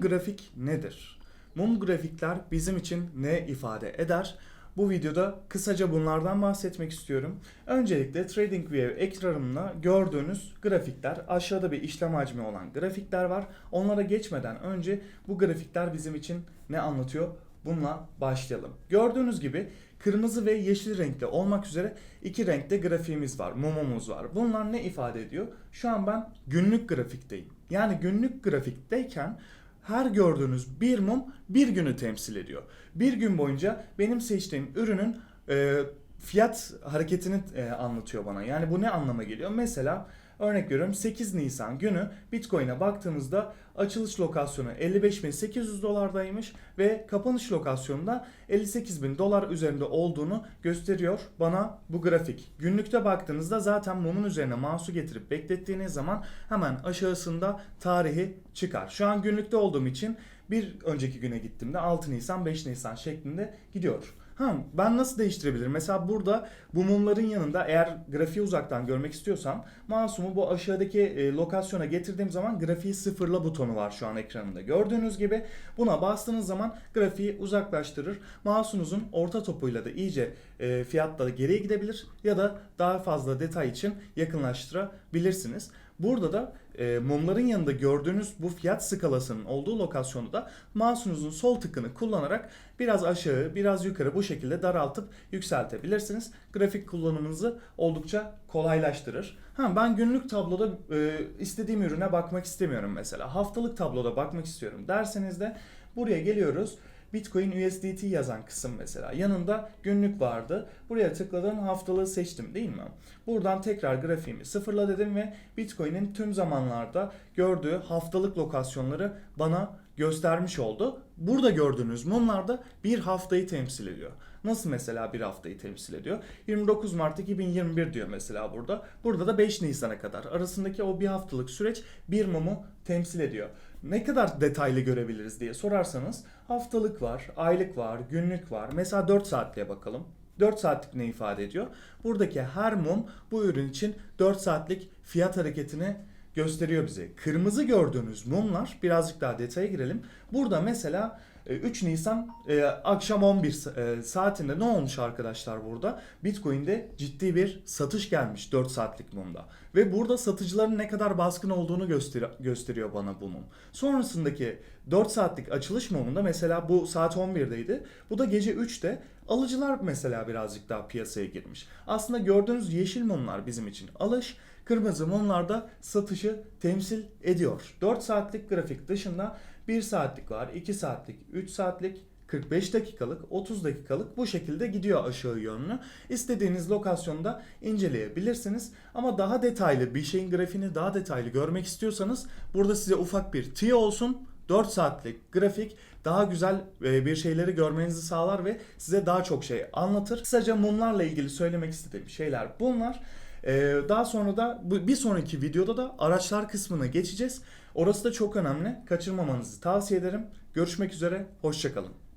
grafik nedir? Mum grafikler bizim için ne ifade eder? Bu videoda kısaca bunlardan bahsetmek istiyorum. Öncelikle TradingView ekranımda gördüğünüz grafikler, aşağıda bir işlem hacmi olan grafikler var. Onlara geçmeden önce bu grafikler bizim için ne anlatıyor? Bununla başlayalım. Gördüğünüz gibi kırmızı ve yeşil renkli olmak üzere iki renkte grafiğimiz var, mumumuz var. Bunlar ne ifade ediyor? Şu an ben günlük grafikteyim. Yani günlük grafikteyken her gördüğünüz bir mum bir günü temsil ediyor. Bir gün boyunca benim seçtiğim ürünün e, fiyat hareketini e, anlatıyor bana. Yani bu ne anlama geliyor? Mesela örnek veriyorum 8 Nisan günü Bitcoin'e baktığımızda açılış lokasyonu 55.800 dolardaymış ve kapanış lokasyonunda 58.000 dolar üzerinde olduğunu gösteriyor bana bu grafik. Günlükte baktığınızda zaten mumun üzerine mouse'u getirip beklettiğiniz zaman hemen aşağısında tarihi çıkar. Şu an günlükte olduğum için bir önceki güne gittiğimde 6 Nisan 5 Nisan şeklinde gidiyor. Ha, ben nasıl değiştirebilirim? Mesela burada bu mumların yanında eğer grafiği uzaktan görmek istiyorsam mouse'umu bu aşağıdaki e, lokasyona getirdiğim zaman grafiği sıfırla butonu var şu an ekranımda. Gördüğünüz gibi buna bastığınız zaman grafiği uzaklaştırır. Mouse'unuzun orta topuyla da iyice e, fiyatla da geriye gidebilir ya da daha fazla detay için yakınlaştırabilirsiniz. Burada da e, mumların yanında gördüğünüz bu fiyat skalasının olduğu lokasyonda da mouse'unuzun sol tıkını kullanarak biraz aşağı, biraz yukarı bu şekilde daraltıp yükseltebilirsiniz. Grafik kullanımınızı oldukça kolaylaştırır. Ha, ben günlük tabloda e, istediğim ürüne bakmak istemiyorum mesela. Haftalık tabloda bakmak istiyorum derseniz de buraya geliyoruz. Bitcoin USDT yazan kısım mesela. Yanında günlük vardı. Buraya tıkladım haftalığı seçtim değil mi? Buradan tekrar grafiğimi sıfırla dedim ve Bitcoin'in tüm zamanlarda gördüğü haftalık lokasyonları bana göstermiş oldu. Burada gördüğünüz mumlarda bir haftayı temsil ediyor. Nasıl mesela bir haftayı temsil ediyor? 29 Mart 2021 diyor mesela burada. Burada da 5 Nisan'a kadar. Arasındaki o bir haftalık süreç bir mumu temsil ediyor. Ne kadar detaylı görebiliriz diye sorarsanız haftalık var, aylık var, günlük var. Mesela 4 saatliğe bakalım. 4 saatlik ne ifade ediyor? Buradaki her mum bu ürün için 4 saatlik fiyat hareketini gösteriyor bize. Kırmızı gördüğünüz mumlar birazcık daha detaya girelim. Burada mesela e, 3 Nisan e, akşam 11 e, saatinde ne olmuş arkadaşlar burada? Bitcoin'de ciddi bir satış gelmiş 4 saatlik mumda. Ve burada satıcıların ne kadar baskın olduğunu göster- gösteriyor bana bu mum. Sonrasındaki 4 saatlik açılış mumunda mesela bu saat 11'deydi. Bu da gece 3'te alıcılar mesela birazcık daha piyasaya girmiş. Aslında gördüğünüz yeşil mumlar bizim için alış, kırmızı mumlar da satışı temsil ediyor. 4 saatlik grafik dışında 1 saatlik var, 2 saatlik, 3 saatlik, 45 dakikalık, 30 dakikalık bu şekilde gidiyor aşağı yönlü. İstediğiniz lokasyonda inceleyebilirsiniz. Ama daha detaylı bir şeyin grafiğini daha detaylı görmek istiyorsanız burada size ufak bir tüyo olsun. 4 saatlik grafik daha güzel e, bir şeyleri görmenizi sağlar ve size daha çok şey anlatır. Kısaca mumlarla ilgili söylemek istediğim şeyler bunlar. Ee, Daha sonra da bir sonraki videoda da araçlar kısmına geçeceğiz. Orası da çok önemli. Kaçırmamanızı tavsiye ederim. Görüşmek üzere. Hoşçakalın.